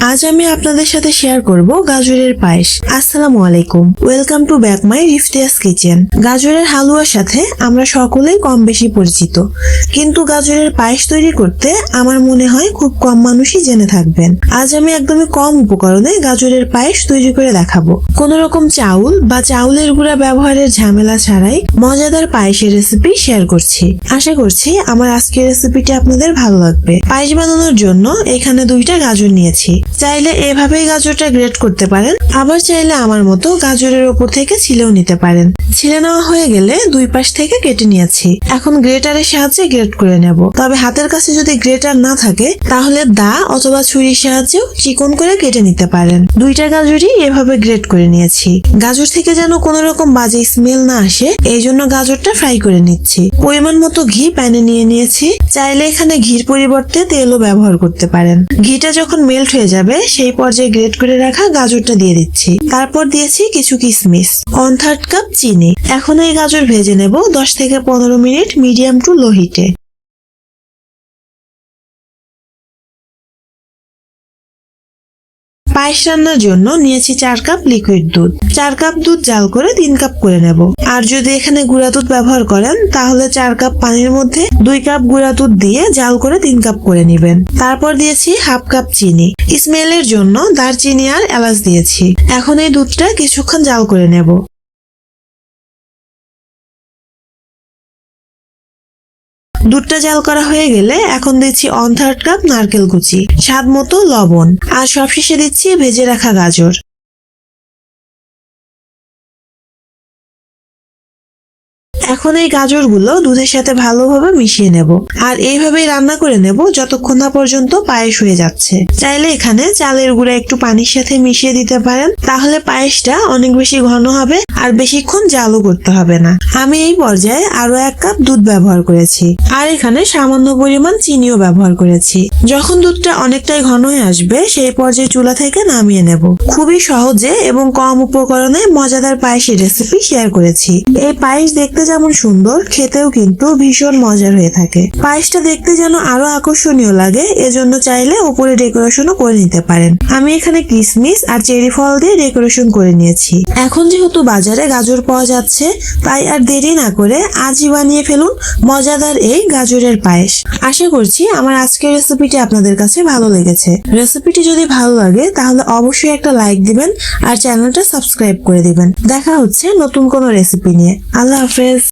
আজ আমি আপনাদের সাথে শেয়ার করব গাজরের পায়েস। আসসালামু আলাইকুম। ওয়েলকাম টু ব্যাক মাই রিফতিয়াস কিচেন গাজরের হালুয়ার সাথে আমরা সকলেই কম বেশি পরিচিত। কিন্তু গাজরের পায়েস তৈরি করতে আমার মনে হয় খুব কম মানুষই জেনে থাকবেন। আজ আমি একদমই কম উপকরণে গাজরের পায়েস তৈরি করে দেখাবো। কোন রকম চাউল বা চাউলের গুঁড়া ব্যবহারের ঝামেলা ছাড়াই মজাদার পায়েসের রেসিপি শেয়ার করছি। আশা করছি আমার আজকের রেসিপিটি আপনাদের ভালো লাগবে। পায়েস বানানোর জন্য এখানে দুইটা গাজর নিয়েছি। চাইলে এভাবেই গাজরটা গ্রেট করতে পারেন। আবার চাইলে আমার মতো গাজরের ওপর থেকে ছিলেও নিতে পারেন। ছিলে নেওয়া হয়ে গেলে দুই পাশ থেকে কেটে নিয়েছি। এখন গ্রেটারের সাহায্যে গ্রেট করে নেব। তবে হাতের কাছে যদি গ্রেটার না থাকে, তাহলে দা অথবা ছুরির সাহায্যেও চিকন করে কেটে নিতে পারেন। দুইটা গাজরই এভাবে গ্রেট করে নিয়েছি। গাজর থেকে যেন কোনো রকম বাজে স্মেল না আসে, এই জন্য গাজরটা ফ্রাই করে নিচ্ছি। পরিমাণ মতো ঘি প্যানে নিয়ে নিয়েছি। চাইলে এখানে ঘির পরিবর্তে তেলও ব্যবহার করতে পারেন। ঘিটা যখন মেল্ট হয়ে যাবে, সেই পর্যায়ে গ্রেট করে রাখা গাজরটা দিয়ে দিচ্ছি। তারপর দিয়েছি কিছু কিশমিশ ওয়ান থার্ড কাপ চিনি। এখন এই গাজর ভেজে নেব দশ থেকে পনেরো মিনিট মিডিয়াম টু লো হিটে। পায়েস রান্নার জন্য নিয়েছি চার কাপ লিকুইড দুধ। চার কাপ দুধ জাল করে তিন কাপ করে নেব। আর যদি এখানে গুঁড়া দুধ ব্যবহার করেন, তাহলে চার কাপ পানির মধ্যে দুই কাপ গুঁড়া দুধ দিয়ে জাল করে তিন কাপ করে নেবেন। তারপর দিয়েছি হাফ কাপ চিনি। স্মেলের জন্য দারচিনি আর এলাচ দিয়েছি। এখন এই দুধটা কিছুক্ষণ জাল করে নেব। দুধটা জাল করা হয়ে গেলে এখন দিচ্ছি অন থার্ড কাপ নারকেল কুচি, স্বাদ মতো লবণ। আর সবশেষে দিচ্ছি ভেজে রাখা গাজর। এখন এই গাজরগুলো দুধের সাথে ভালোভাবে মিশিয়ে নেব। আর এইভাবেই রান্না করে নেব যতক্ষণ না পর্যন্ত পায়েস হয়ে যাচ্ছে। চাইলে এখানে চালের গুঁড়া একটু পানির সাথে মিশিয়ে দিতে পারেন। তাহলে পায়েসটা অনেক বেশি ঘন হবে আর বেশিক্ষণ জালও করতে হবে না। আমি এই পর্যায়ে আরও এক কাপ দুধ ব্যবহার করেছি। আর এখানে সামান্য পরিমাণ চিনিও ব্যবহার করেছি। যখন দুধটা অনেকটাই ঘন হয়ে আসবে, সেই পর্যায়ে চুলা থেকে নামিয়ে নেব। খুবই সহজে এবং কম উপকরণে মজাদার পায়েসের রেসিপি শেয়ার করেছি। এই পায়েস দেখতে যেমন সুন্দর, খেতেও কিন্তু ভীষণ মজার হয়ে থাকে। পায়েসটা দেখতে যেন আরও আকর্ষণীয় লাগে, এজন্য চাইলে উপরে ডেকোরেশনও করে নিতে পারেন। আমি এখানে কিসমিস আর চেরি ফল দিয়ে ডেকোরেশন করে নিয়েছি। এখন যেহেতু বাজারে গাজর পাওয়া যাচ্ছে, তাই আর দেরি না করে আজই বানিয়ে ফেলুন মজাদার এই গাজরের পায়েস। আশা করছি আমার আজকের রেসিপিটি আপনাদের কাছে ভালো লেগেছে। রেসিপিটি যদি ভালো লাগে, তাহলে অবশ্যই একটা লাইক দিবেন আর চ্যানেলটা সাবস্ক্রাইব করে দিবেন। দেখা হচ্ছে নতুন কোনো রেসিপি নিয়ে। আল্লাহ হাফেজ।